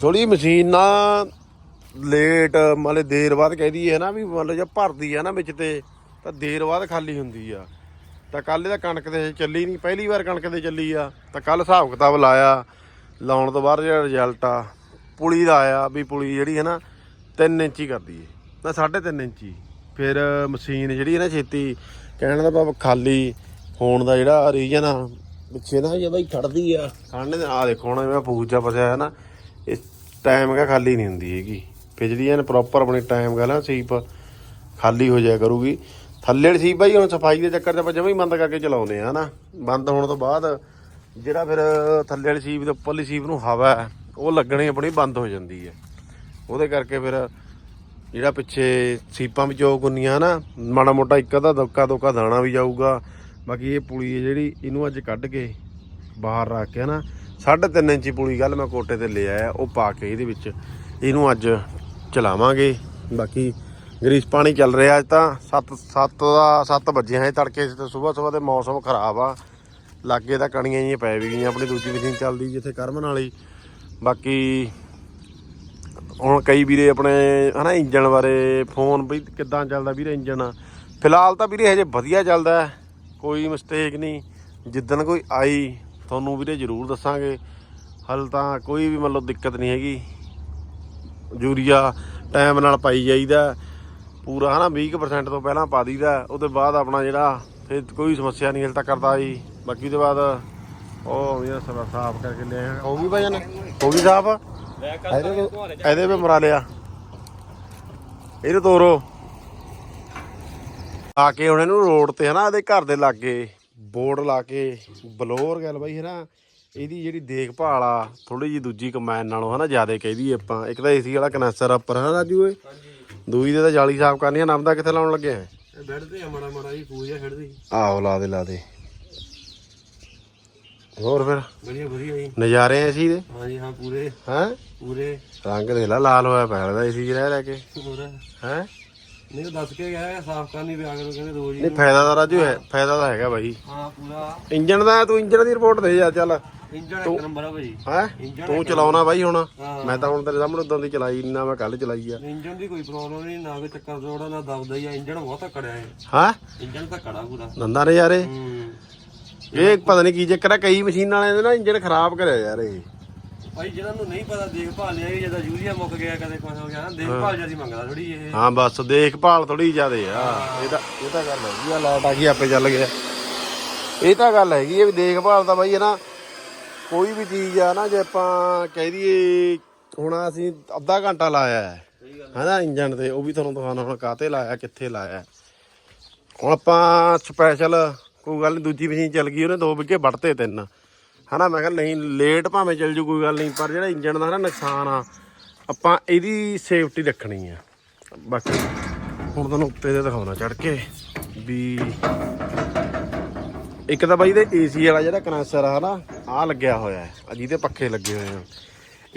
A: ਥੋੜੀ ਮਸ਼ੀਨ ਨਾ ਲੇਟ ਮਤਲਬ ਦੇਰ ਬਾਅਦ ਕਹਿਦੀ ਹੈ ਨਾ ਵੀ ਮਤਲਬ ਜੇ ਭਰਦੀ ਆ ਨਾ ਵਿੱਚ ਤੇ, ਤਾਂ ਦੇਰ ਬਾਅਦ ਖਾਲੀ ਹੁੰਦੀ ਆ। ਤਾਂ ਕੱਲ ਇਹਦਾ ਕਣਕ ਤੇ ਚੱਲੀ ਨਹੀਂ, ਪਹਿਲੀ ਵਾਰ ਕਣਕ ਤੇ ਚੱਲੀ ਆ। ਤਾਂ ਕੱਲ ਹਿਸਾਬ ਕਿਤਾਬ ਲਾਇਆ, ਲਾਉਣ ਤੋਂ ਬਾਅਦ ਜਿਹੜਾ ਰਿਜ਼ਲਟ ਆ, ਪੁਲੀ ਦਾ ਆਇਆ ਵੀ ਪੁਲੀ ਜਿਹੜੀ ਹੈ ਨਾ 3 ਇੰਚੀ ਕਰਦੀ ਏ। ਤਾਂ 3.5 ਇੰਚੀ। ਫਿਰ ਮਸ਼ੀਨ ਜਿਹੜੀ ਹੈ ਨਾ ਛੇਤੀ, ਕਹਿਣ ਦਾ ਭਾਵ ਖਾਲੀ ਹੋਣ ਦਾ ਜਿਹੜਾ ਰੀਜਨ ਆ, ਪਿੱਛੇ ਨਾ ਜੇ ਬਈ ਖੜਦੀ ਆ। ਖੜਨੇ ਦੇ ਆ ਦੇਖੋ ਹੁਣ ਜਿਵੇਂ ਪੂਜਾ ਫਸਿਆ ਹੈ ਨਾ, ਇਹ ਟਾਈਮ ਕਾ ਖਾਲੀ ਨਹੀਂ ਹੁੰਦੀ ਹੈਗੀ। ਪਿਛਲੀ ਐਨ ਪ੍ਰੋਪਰ ਆਪਣੇ ਟਾਈਮ ਕਾ ਨਾ ਸੀਪ ਖਾਲੀ ਹੋ ਜਾਇਆ ਕਰੂਗੀ। ਥੱਲੇ ਵਾਲੀ ਸੀਪ ਬਾਈ ਹੁਣ ਸਫ਼ਾਈ ਦੇ ਚੱਕਰ 'ਚ ਆਪਾਂ ਜਮਾਂ ਹੀ ਬੰਦ ਕਰਕੇ ਚਲਾਉਨੇ ਆ ਨਾ ਬੰਦ ਹੋਣ ਤੋਂ ਬਾਅਦ ਜਿਹੜਾ ਫਿਰ ਥੱਲੇ ਵਾਲੀ ਸੀਪ ਤੇ ਉੱਪਰਲੀ ਸੀਪ ਨੂੰ ਹਵਾ ਹੈ, ਉਹ ਲੱਗਣੀ ਆਪਣੀ ਬੰਦ ਹੋ ਜਾਂਦੀ ਹੈ। ਉਹਦੇ ਕਰਕੇ ਫਿਰ ਜਿਹੜਾ ਪਿੱਛੇ ਸੀਪਾਂ ਵਿੱਚ ਉਹ ਗੁੰਨੀਆਂ ਨਾ, ਮਾੜਾ ਮੋਟਾ ਇੱਕ ਅੱਧਾ ਦੁੱਕਾ ਦੁੱਕਾ ਦਾਣਾ ਵੀ ਜਾਊਗਾ ਬਾਕੀ ਇਹ ਪੁਲੀ ਹੈ ਜਿਹੜੀ ਇਹਨੂੰ ਅੱਜ ਕੱਢ ਕੇ ਬਾਹਰ ਰੱਖ ਕੇ ਨਾ 3.5 ਇੰਚੀ ਪੁਲੀ ਗੱਲ ਮੈਂ ਕੋਟੇ ਤੇ ਲੈ ਆਇਆ, ਉਹ ਪਾ ਕੇ ਇਹਦੇ ਵਿੱਚ ਇਹਨੂੰ ਅੱਜ ਚਲਾਵਾਂਗੇ। ਬਾਕੀ ਗਰੀਸ ਪਾਣੀ ਚੱਲ ਰਿਹਾ ਅੱਜ ਤਾਂ 7 7 ਦਾ 7 ਵਜੇ ਹੈ ਤੜਕੇ ਤੇ ਸਵੇਰ ਸਵੇਰ ਦੇ ਮੌਸਮ ਖਰਾਬ ਆ। ਲਾਗੇ ਤਾਂ ਕਣੀਆਂ ਜਿਹੀਆਂ ਪੈ ਵੀ ਗਈਆਂ, ਆਪਣੀ ਦੂਜੀ ਮਸ਼ੀਨ ਚੱਲਦੀ ਜਿੱਥੇ ਕਰਮਨ ਵਾਲੀ। ਬਾਕੀ ਹੁਣ ਕਈ ਵੀਰੇ ਆਪਣੇ ਹਨਾ ਇੰਜਣ ਬਾਰੇ ਫੋਨ ਵੀ ਕਿੱਦਾਂ ਚੱਲਦਾ ਵੀਰੇ ਇੰਜਣ? ਫਿਲਹਾਲ ਤਾਂ ਵੀਰੇ ਹਜੇ ਵਧੀਆ ਚੱਲਦਾ। ਕੋਈ ਮਿਸਟੇਕ ਨਹੀਂ। ਜਿੱਦਣ ਕੋਈ ਆਈ ਤੁਹਾਨੂੰ ਵੀਰੇ ਜ਼ਰੂਰ ਦੱਸਾਂਗੇ। ਹਲ ਤਾਂ ਕੋਈ ਵੀ ਮਤਲਬ ਦਿੱਕਤ ਨਹੀਂ ਹੈਗੀ। ਯੂਰੀਆ ਟਾਈਮ ਨਾਲ ਪਾਈ ਜਾਈਦਾ। ਪੂਰਾ ਹਨਾ 20% ਤੋਂ ਪਹਿਲਾਂ ਪਾ ਦਈਦਾ। ਉਹਦੇ ਬਾਅਦ ਆਪਣਾ ਜਿਹੜਾ ਫਿਰ ਕੋਈ ਸਮੱਸਿਆ ਨਹੀਂ ਹਲ ਤੱਕ ਕਰਦਾ ਜੀ। ਬਾਕੀ ਉਹਦੇ ਬਾਅਦ ਉਹ ਵੀ ਸਾਰਾ ਸਾਫ਼ ਕਰਕੇ ਲਿਆ ਹੋ ਗਈ ਭਾਜਨ ਹੋ ਗਈ ਸਾਫ਼ ਇਹਦੇ ਤੇ- ਇਹਦੇ ਵੀ ਮਰਾ ਲਿਆ। ਇਹਨੂੰ ਤੋਰੋ। ਆ ਕੇ ਹੁਣ ਇਹਨੂੰ ਰੋਡ ਤੇ ਹਨਾ ਇਹਦੇ ਘਰ ਦੇ ਲਾਗੇ ਬੋਰਡ ਲਾ ਕੇ ਬਲੋਰ ਗੱਲ ਬਾਈ ਹਨਾ। ਇਹਦੀ ਜਿਹੜੀ ਦੇਖਭਾਲ ਆ ਥੋੜੀ ਜੀ ਦੂਜੀ ਕਮੈਨ ਨਾਲੋਂ ਹਨਾ ਜ਼ਿਆਦਾ ਕਹਿਦੀ ਆਪਾਂ। ਇੱਕ ਤਾਂ ਏਸੀ ਵਾਲਾ ਕਨੈਕਟਰ ਉੱਪਰ ਹਨਾ ਰਾਜੂ ਏ ਦੂਈ ਦੇ ਤਾਂ ਜਾਲੀ ਸਾਫ਼ ਕਰਨੀ ਆ ਨਮਦਾ ਕਿੱਥੇ ਲਾਉਣ ਲੱਗੇ ਆ?
C: ਬੈੱਡ ਤੇ ਮਾੜਾ ਮਾੜਾ ਜੀ ਪੂਜਾ ਖੜਦੀ।
A: ਆਹੋ ਲਾ ਦੇ ਲਾ ਦੇ। ਹੋਰ ਫਿਰ?
C: ਵਧੀਆ ਵਧੀਆ ਜੀ।
A: ਨਜ਼ਾਰੇ ਐ ਸੀ ਦੇ?
C: ਹਾਂਜੀ ਹਾਂ ਪੂਰੇ।
A: ਹੈ?
C: ਪੂਰੇ।
A: ਰੰਗ ਦੇਖ ਲਾ ਲਾਲ ਹੋਇਆ ਪਿਆ ਦਾ ਏਸੀ ਰਹਿ ਲੈ ਕੇ।
C: ਹੋਰ?
A: ਹੈ?
C: ਨਹੀਂ ਉਹ ਦੱਸ ਕੇ ਗਿਆ ਸਾਫ਼ ਕਰਨੀ ਪਿਆ ਕਰੋ ਕਹਿੰਦੇ ਰੋਜ਼ ਹੀ
A: ਨਹੀਂ ਫਾਇਦਾ ਤਾਂ ਰਾਜੂ ਹੈ ਫਾਇਦਾ ਤਾਂ ਹੈਗਾ ਬਾਈ।
C: ਹਾਂ ਪੂਰਾ।
A: ਇੰਜਨ ਦਾ ਤੂੰ ਇੰਜਨ ਦੀ ਰਿਪੋਰਟ ਦੇ ਜਾ ਚੱਲ।
C: ਇੰਜਣ ਇੱਕ ਨੰਬਰ ਆ ਭਾਜੀ
A: ਹੈ? ਤੂੰ ਚਲਾਉਣਾ ਬਾਈ ਹੁਣ। ਮੈਂ ਤਾਂ ਹੁਣ ਤੇਰੇ ਸਾਹਮਣੇ ਉਦਾਂ ਦੀ ਚਲਾਈ ਨਾ ਮੈਂ ਕੱਲ ਚਲਾਈ ਆ।
C: ਇੰਜਣ ਦੀ ਕੋਈ ਪ੍ਰੋਬਲਮ ਨਹੀਂ ਨਾ ਕੋਈ ਚੱਕਰ ਜੋੜਾ ਨਾ ਦਬਦਾ ਹੀ ਆ। ਇੰਜਣ ਬਹੁਤ ਤਕੜਾ ਹੈ।
A: ਹਾਂ?
C: ਇੰਜਣ ਤਾਂ ਕੜਾ ਪੂਰਾ।
A: ਦੰਦਾਂ ਨੇ ਯਾਰੇ ਇਹ। ਪਤਾ ਨਹੀਂ ਕੀ ਚੱਕਰ ਆ ਕਈ ਮਸ਼ੀਨਾਂ ਵਾਲਿਆਂ ਦੇ ਨਾ ਇੰਜਨ ਖਰਾਬ ਕਰਿਆ ਯਾਰ ਇਹ।
C: ਭਾਈ ਜਿਹਨਾਂ ਨੂੰ ਨਹੀਂ ਪਤਾ ਦੇਖਭਾਲ ਲਿਆ ਕਿ ਜਦੋਂ ਯੂਰੀਆ ਮੁੱਕ ਗਿਆ ਕਦੇ ਕੁਝ ਹੋ ਗਿਆ ਨਾ ਦੇਖਭਾਲ ਜ਼ਿਆਦਾ ਮੰਗਦਾ ਥੋੜੀ ਇਹ।
A: ਹਾਂ ਬਸ ਦੇਖਭਾਲ ਥੋੜੀ ਜ਼ਿਆਦੇ ਆ। ਇਹ ਤਾਂ ਇਹ ਤਾਂ ਗੱਲ ਹੈਗੀ ਆ ਲਾਈਟ ਆ ਗਈ ਆਪੇ ਚੱਲ ਗਿਆ। ਇਹ ਤਾਂ ਗੱਲ ਹੈਗੀ ਆ ਵੀ ਦੇਖਭਾਲ ਤਾਂ ਬਾਈ ਹੈ ਨਾ ਕੋਈ ਵੀ ਚੀਜ਼ ਆ ਨਾ ਜੇ ਆਪਾਂ ਕਹਿ ਦਈਏ ਹੁਣ ਅਸੀਂ ਅੱਧਾ ਘੰਟਾ ਲਾਇਆ ਹੈ ਹਨਾ ਇੰਜਨ ਤੇ ਉਹ ਵੀ ਤੁਹਾਨੂੰ ਦਿਖਾਉਣਾ ਹੁਣ ਕਾਤੇ ਲਾਇਆ ਕਿੱਥੇ ਲਾਇਆ ਹੁਣ ਆਪਾਂ ਸਪੈਸ਼ਲ ਕੋਈ ਗੱਲ ਨਹੀਂ ਦੂਜੀ ਮਸ਼ੀਨ ਚੱਲ ਗਈ ਉਹਨੇ ਦੋ ਵਿਗੇ ਵੱਢਤੇ ਤਿੰਨ। ਹਨਾ, ਮੈਂ ਕਿਹਾ ਨਹੀਂ ਲੇਟ ਭਾਵੇਂ ਚੱਲ ਜੂ, ਕੋਈ ਗੱਲ ਨਹੀਂ, ਪਰ ਜਿਹੜਾ ਇੰਜਣ ਦਾ ਨਾ ਨੁਕਸਾਨ ਆ, ਆਪਾਂ ਇਹਦੀ ਸੇਫਟੀ ਰੱਖਣੀ ਆ। ਬਾਕੀ ਹੁਣ ਤੁਹਾਨੂੰ ਉੱਤੇ ਤੇ ਦਿਖਾਉਣਾ ਚੜ ਕੇ ਵੀ ਇੱਕ ਤਾਂ ਬਾਈ ਦੇ ਏਸੀ ਵਾਲਾ ਜਿਹੜਾ ਕਨੈਕਟਰ ਆ ਹਨਾ ਆ ਲੱਗਿਆ ਹੋਇਆ ਹੈ ਜਿਹਦੇ ਪੱਖੇ ਲੱਗੇ ਹੋਏ ਆ।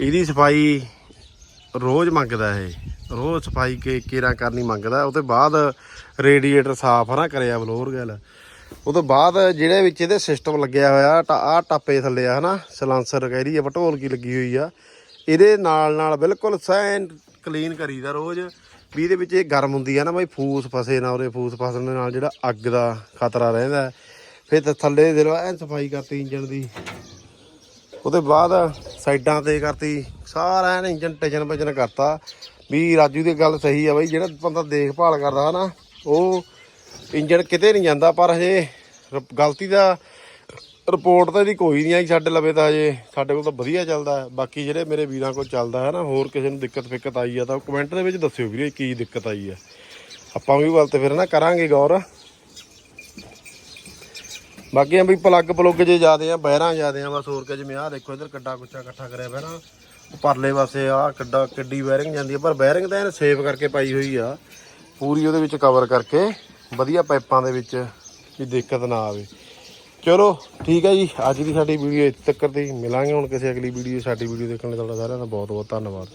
A: ਇਹਦੀ ਸਫ਼ਾਈ ਰੋਜ਼ ਮੰਗਦਾ ਇਹ, ਰੋਜ਼ ਸਫ਼ਾਈ ਕੇ, ਕੇਰਾ ਕਰਨੀ ਮੰਗਦਾ ਉਹ ਤੋਂ ਬਾਅਦ ਰੇਡੀਏਟਰ ਸਾਫ਼ ਹਨਾ ਕਰਿਆ, ਬਲੋਰ ਗੱਲ। ਉਹ ਤੋਂ ਬਾਅਦ ਜਿਹੜੇ ਵਿੱਚ ਇਹਦੇ ਸਿਸਟਮ ਲੱਗਿਆ ਹੋਇਆ ਆ ਟਾਪੇ ਥੱਲੇ ਆ, ਹਨਾ? ਸਲਾਂਸਰ ਕਹਿ ਰਹੀ ਆ ਬਟੋਲ ਕੀ ਲੱਗੀ ਹੋਈ ਆ। ਇਹਦੇ ਨਾਲ ਨਾਲ ਬਿਲਕੁਲ ਸੈਨ ਕਲੀਨ ਕਰੀਦਾ ਰੋਜ਼। ਵੀ ਇਹਦੇ ਵਿੱਚ ਇਹ ਗਰਮ ਹੁੰਦੀ ਆ ਨਾ ਬਈ, ਫੂਸ ਫਸੇ ਨਾ ਉਹਦੇ, ਫੂਸ ਫਸਣ ਦੇ ਨਾਲ ਜਿਹੜਾ ਅੱਗ ਦਾ ਖਤਰਾ ਰਹਿੰਦਾ। ਫਿਰ ਤਾਂ ਥੱਲੇ ਦੇ ਲੋ ਐਨ ਸਫ਼ਾਈ ਕਰਤੀ ਇੰਜਨ ਦੀ। ਉਹਦੇ ਬਾਅਦ ਸਾਈਡਾਂ ਤੇ ਕਰਤੀ, ਸਾਰਾ ਐਨ ਇੰਜਨ ਟੈਸ਼ਨ ਪਜਨ ਕਰਤਾ। ਵੀ ਰਾਜੂ ਦੀ ਗੱਲ ਸਹੀ ਆ ਬਈ, ਜਿਹੜਾ ਬੰਦਾ ਦੇਖਭਾਲ ਕਰਦਾ ਨਾ ਉਹ ਇੰਜਣ ਕਿਤੇ ਨਹੀਂ ਜਾਂਦਾ, ਪਰ ਹਜੇ ਰ- ਗਲਤੀ ਦਾ ਰਿਪੋਰਟ ਤਾਂ ਇਹਦੀ ਕੋਈ ਨਹੀਂ ਆਈ ਸਾਡੇ ਲਵੇ ਤਾਂ ਹਜੇ। ਸਾਡੇ ਕੋਲ ਤਾਂ ਵਧੀਆ ਚੱਲਦਾ ਬਾਕੀ ਜਿਹੜੇ ਮੇਰੇ ਵੀਰਾਂ ਕੋਲ ਚੱਲਦਾ ਹੈ ਨਾ, ਹੋਰ ਕਿਸੇ ਨੂੰ ਦਿੱਕਤ ਫਿੱਕਤ ਆਈ ਆ ਤਾਂ ਕਮੈਂਟ ਦੇ ਵਿੱਚ ਦੱਸਿਓ ਵੀਰੇ ਕੀ ਦਿੱਕਤ ਆਈ ਆ। ਆਪਾਂ ਵੀ ਵੱਲ ਤੇ ਫਿਰ ਨਾ ਕਰਾਂਗੇ ਗੌਰ। ਬਾਕੀ ਆ ਵੀ ਪਲੱਗ ਪਲੁੱਗ ਜੇ ਜਾਦੇ ਆ ਬਹਿਰਾਂ ਜਾਦੇ ਆ, ਬਸ ਹੋਰ ਕਿ ਜਿਵੇਂ ਆਹ ਦੇਖੋ ਇਧਰ ਕੱਡਾ ਕੁੱਚਾ ਇਕੱਠਾ ਕਰਿਆ ਪਿਆ ਨਾ। ਉਹ ਪਰਲੇ ਪਾਸੇ ਆ ਕੱਡਾ, ਕਿੱਡੀ ਬੈਰਿੰਗ ਜਾਂਦੀ ਆ, ਪਰ ਬੈਰਿੰਗ ਤਾਂ ਇਹਨੇ ਸੇਵ ਕਰਕੇ ਪਾਈ ਹੋਈ ਆ। ਪੂਰੀ ਉਹਦੇ ਵਿੱਚ ਕਵਰ ਕਰਕੇ। ਵਧੀਆ ਪਾਈਪਾਂ ਦੇ ਵਿੱਚ ਵੀ ਦਿੱਕਤ ਨਾ ਆਵੇ। ਚਲੋ, ਠੀਕ ਹੈ ਜੀ। ਅੱਜ ਦੀ ਸਾਡੀ ਵੀਡੀਓ ਇੱਥੇ ਤੱਕ ਦੀ। ਮਿਲਾਂਗੇ ਹੁਣ ਕਿਸੇ ਅਗਲੀ ਵੀਡੀਓ ਸਾਡੀ ਵੀਡੀਓ ਦੇਖਣ ਲਈ। ਤੁਹਾਡਾ ਸਾਰਿਆਂ ਦਾ ਬਹੁਤ ਬਹੁਤ ਧੰਨਵਾਦ।